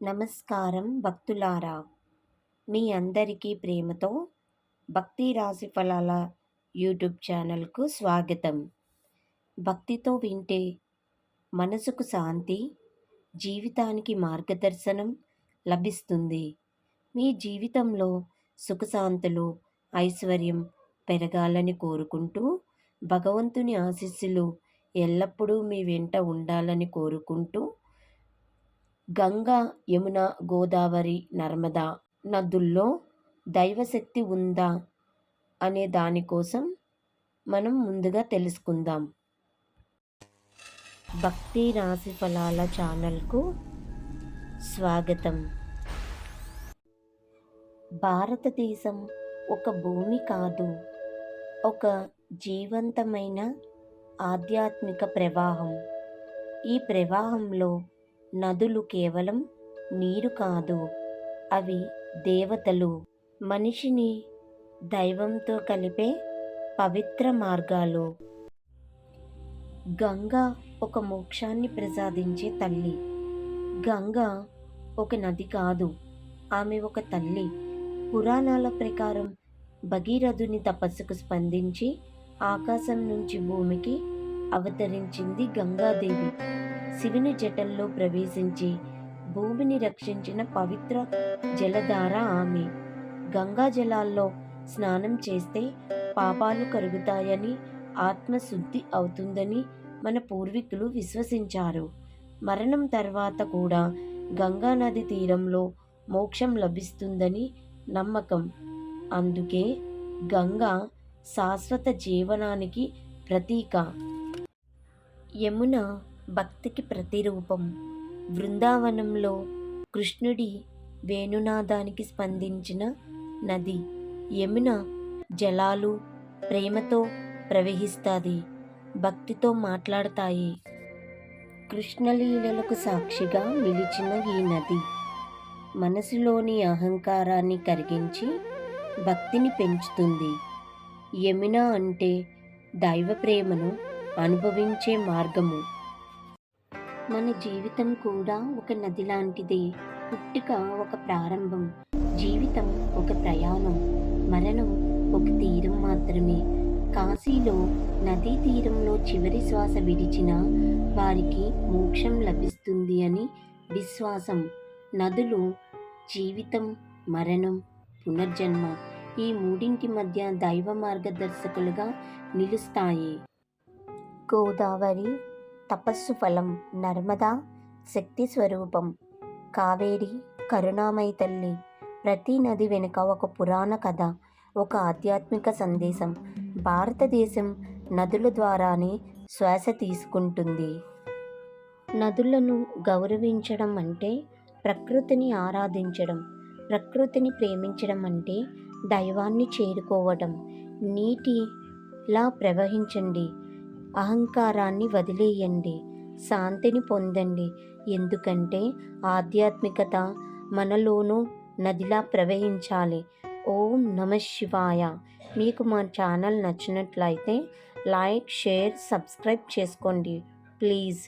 నమస్కారం భక్తులారా. మీ అందరికీ ప్రేమతో భక్తి రాశి ఫలాల యూట్యూబ్ ఛానల్కు స్వాగతం. భక్తితో వింటే మనసుకు శాంతి జీవితానికి మార్గదర్శనం లభిస్తుంది. మీ జీవితంలో సుఖశాంతులు ఐశ్వర్యం పెరగాలని కోరుకుంటూ భగవంతుని ఆశీస్సులు ఎల్లప్పుడూ మీ వెంట ఉండాలని కోరుకుంటూ గంగా యమున గోదావరి నర్మదా నదుల్లో దైవశక్తి ఉందా అనే దానికోసం మనం ముందుగా తెలుసుకుందాం. భక్తి రాశి ఫలాల ఛానల్కు స్వాగతం. భారతదేశం ఒక భూమి కాదు ఒక జీవంతమైన ఆధ్యాత్మిక ప్రవాహం. ఈ ప్రవాహంలో నదులు కేవలం నీరు కాదు అవి దేవతలు. మనిషిని దైవంతో కలిపే పవిత్ర మార్గాలు. గంగా ఒక మోక్షాన్ని ప్రసాదించే తల్లి. గంగా ఒక నది కాదు ఆమె ఒక తల్లి. పురాణాల ప్రకారం భగీరథుని తపస్సుకు స్పందించి ఆకాశం నుంచి భూమికి అవతరించింది గంగాదేవి. శివుని జటల్లో ప్రవేశించి భూమిని రక్షించిన పవిత్ర జలధార ఆమె. గంగా జలాల్లో స్నానం చేస్తే పాపాలు కరుగుతాయని ఆత్మశుద్ధి అవుతుందని మన పూర్వీకులు విశ్వసించారు. మరణం తర్వాత కూడా గంగానది తీరంలో మోక్షం లభిస్తుందని నమ్మకం. అందుకే గంగా శాశ్వత జీవనానికి ప్రతీక. యమున భక్తికి ప్రతిరూపం. బృందావనంలో కృష్ణుడి వేణునాదానికి స్పందించిన నది యమున జలాలు ప్రేమతో ప్రవహిస్తుంది భక్తితో మాట్లాడతాయి. కృష్ణలీలలకు సాక్షిగా నిలిచిన ఈ నది మనసులోని అహంకారాన్ని కరిగించి భక్తిని పెంచుతుంది. యమున అంటే దైవ ప్రేమను అనుభవించే మార్గము. మన జీవితం కూడా ఒక నది లాంటిదే పుట్టుక ఒక ప్రారంభం జీవితం ఒక ప్రయాణం మరణం ఒక తీరం మాత్రమే. కాశీలో నదీ తీరంలో చివరి శ్వాస విడిచిన వారికి మోక్షం లభిస్తుంది అని విశ్వాసం. నదులు జీవితం మరణం పునర్జన్మ ఈ మూడింటి మధ్య దైవ మార్గదర్శకులుగా నిలుస్తాయి. గోదావరి తపస్సు ఫలం నర్మదా శక్తి స్వరూపం. కావేరి కరుణామయ తల్లి ప్రతి నది వెనుక ఒక పురాణ కథ ఒక ఆధ్యాత్మిక సందేశం. భారతదేశం నదుల ద్వారానే శ్వాస తీసుకుంటుంది. నదులను గౌరవించడం అంటే ప్రకృతిని ఆరాధించడం ప్రకృతిని ప్రేమించడం అంటే దైవాన్ని చేరుకోవడం. నీటిలా ప్రవహించండి అహంకారాన్ని వదిలేయండి శాంతిని పొందండి. ఎందుకంటే ఆధ్యాత్మికత మనలోనూ నదిలా ప్రవహించాలి. ఓం నమ శివాయ. మీకు మా ఛానల్ నచ్చినట్లయితే లైక్ షేర్ సబ్స్క్రైబ్ చేసుకోండి. ప్లీజ్.